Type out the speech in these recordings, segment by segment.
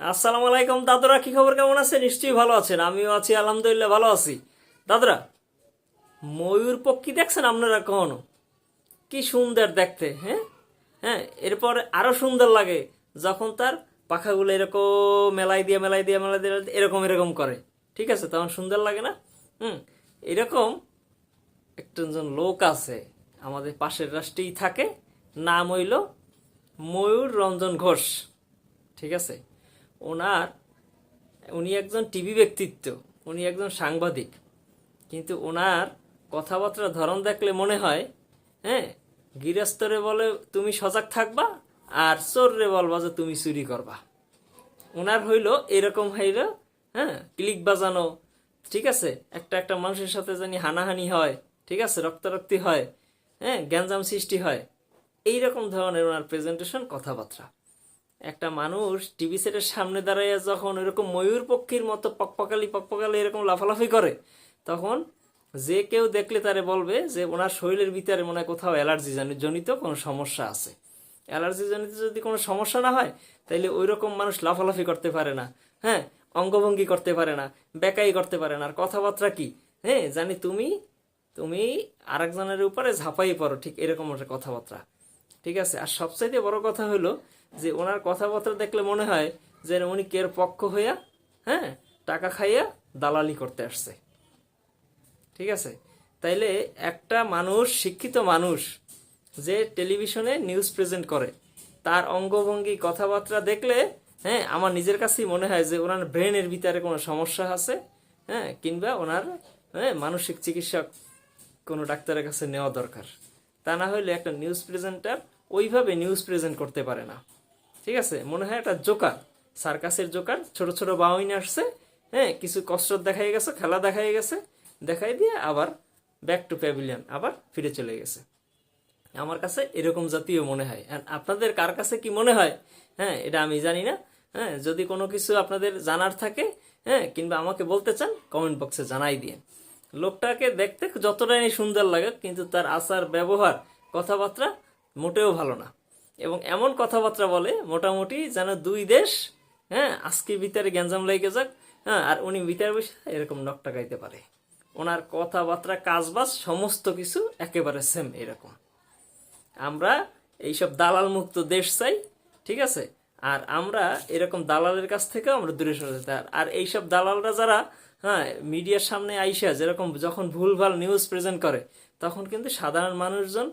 আসসালামু আলাইকুম, দাদরা, কি খবর? কেমন আছে নিশ্চয়ই ভালো আছেন। আমিও আছি, আলহামদুলিল্লাহ, ভালো আছি। দাদরা, ময়ূর পক্ষী দেখছেন আপনারা কখনো? কি সুন্দর দেখতে হ্যাঁ? হ্যাঁ এরপর আরও সুন্দর লাগে যখন তার পাখাগুলো এরকম মেলাই দিয়ে মেলাই দিয়ে মেলাই দিয়ে এরকম এরকম করে। ঠিক আছে? তখন সুন্দর লাগে না? হুম, এরকম একজন লোক আছে, আমাদের পাশের রাষ্ট্রেই থাকে। নাম হইল ময়ূর রঞ্জন ঘোষ। ঠিক আছে? ওনার, উনি একজন টিভি ব্যক্তিত্ব, উনি একজন সাংবাদিক। কিন্তু ওনার কথাবার্তার ধরন দেখলে মনে হয় হ্যাঁ গৃহস্থরে বলে, তুমি সজাগ থাকবা আর চোররে বলবা যে তুমি চুরি করবা। ওনার হইল এরকম হইল হ্যাঁ ক্লিক বাজানো, ঠিক আছে? একটা একটা মানুষের সাথে জানি হানাহানি হয়, ঠিক আছে? রক্তারক্তি হয় হ্যাঁ গ্যাঞ্জাম সৃষ্টি হয়। এইরকম ধরনের ওনার প্রেজেন্টেশন কথাবার্তা। একটা মানুষ টিভি সেটের সামনে দাঁড়াইয়া যখন এরকম ময়ূর পক্ষীর মতো পকপকালি পকপকালি এরকম লাফালাফি করে, তখন যে কেউ দেখলে তারে বলবে যে ওনার শরীরের ভিতরে মনে হয় কোথাও অ্যালার্জি জনিত কোনো সমস্যা আছে। অ্যালার্জি জনিত যদি কোনো সমস্যা না হয়, তাইলে ওই রকম মানুষ লাফালাফি করতে পারে না। হ্যাঁ অঙ্গভঙ্গি করতে পারে না, বেকাই করতে পারে না। আর কথাবার্তা কি? হ্যাঁ জানি তুমি তুমি আরেকজনের উপরে ঝাঁপাই পড়ো, ঠিক এরকম একটা কথাবার্তা। ঠিক আছে, আর সবচাইতে বড় কথা হলো যে ওনার কথাবার্তা দেখলে মনে হয় যে উনি কের পক্ষ হইয়া হ্যাঁ টাকা খাইয়া দালালি করতে আসছে। ঠিক আছে, তাইলে একটা মানুষ, শিক্ষিত মানুষ যে টেলিভিশনে নিউজ প্রেজেন্ট করে, তার অঙ্গভঙ্গি কথাবার্তা দেখলে হ্যাঁ আমার নিজের কাছেই মনে হয় যে ওনার ব্রেনের ভিতরে কোনো সমস্যা আছে হ্যাঁ কিংবা ওনার হ্যাঁ মানসিক চিকিৎসক কোনো ডাক্তারের কাছে নেওয়া দরকার। তা না হলে একটা নিউজ প্রেজেন্টার ওইভাবে নিউজ প্রেজেন্ট করতে পারে না। ঠিক আছে? মনে হয় একটা জোকার সার্কাসের জোকার ছোট ছোট বাউইন আসছে হ্যাঁ কিছু কষ্ট দেখাই গেছে, খেলা দেখাই গেছে, দেখাই দিয়ে আবার ব্যাক টু প্যাভিলিয়ন আবার ফিরে চলে গেছে। আমার কাছে এরকম জাতীয় মনে হয়। আর আপনাদের কার কাছে কি মনে হয়? হ্যাঁ এটা আমি জানি না। হ্যাঁ যদি কোনো কিছু আপনাদের জানার থাকে হ্যাঁ কিংবা আমাকে বলতে চান কমেন্ট বক্সে জানাই দিয়ে লোকটাকে দেখতে যতটাই সুন্দর লাগে, কিন্তু তার আচার, ব্যবহার, কথাবার্তা মোটেও ভালো না। এবং এমন কথাবার্তা বলে, মোটামুটি যেন দুই দেশ হ্যাঁ আজকে ভিতরে গ্যাঞ্জাম লেগে যাক হ্যাঁ আর উনি ভিতরে বসে এরকম নকটা গাইতে পারে। ওনার কথাবার্তা, কাজবাজ, সমস্ত কিছু একেবারে সেম এরকম। আমরা এইসব দালাল মুক্ত দেশ চাই, ঠিক আছে? আর আমরা এরকম দালালের কাছ থেকেও আমরা দূরে সরে যেতে আর এইসব দালালরা যারা হ্যাঁ মিডিয়ার সামনে আইসা যেরকম যখন ভুলভাল নিউজ প্রেজেন্ট করে তখন কিন্তু সাধারণ মানুষজন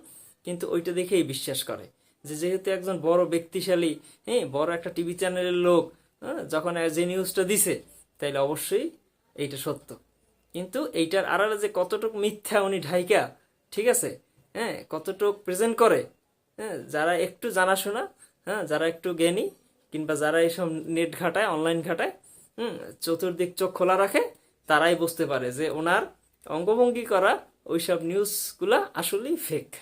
কিন্তু ওইটা দেখেই বিশ্বাস করে। যে যেহেতু একজন বড় ব্যক্তিশালী হ্যাঁ বড় একটা টিভি চ্যানেলের লোক হ্যাঁ, যখন যে নিউজটা দিছে তাইলে অবশ্যই এইটা সত্য। কিন্তু এইটার আড়ালে যে কতটুক মিথ্যা উনি ঢাইকা ঠিক আছে? হ্যাঁ কতটুক প্রেজেন্ট করে হ্যাঁ যারা একটু জানাশোনা হ্যাঁ যারা একটু জ্ঞানী কিংবা যারা এইসব নেট ঘাটায় অনলাইন ঘাটায় হুম চতুর্দিক চোখ খোলা রাখে তারাই বুঝতে পারে যে ওনার অঙ্গভঙ্গি করা ওইসব নিউজগুলা আসলেই ফেক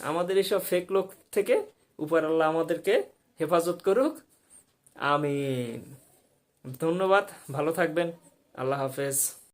আমাদের এইসব ফেক লোক থেকে উপর আল্লাহ আমাদেরকে হেফাজত করুক। আমি ধন্যবাদ। ভালো থাকবেন। আল্লাহ হাফেজ।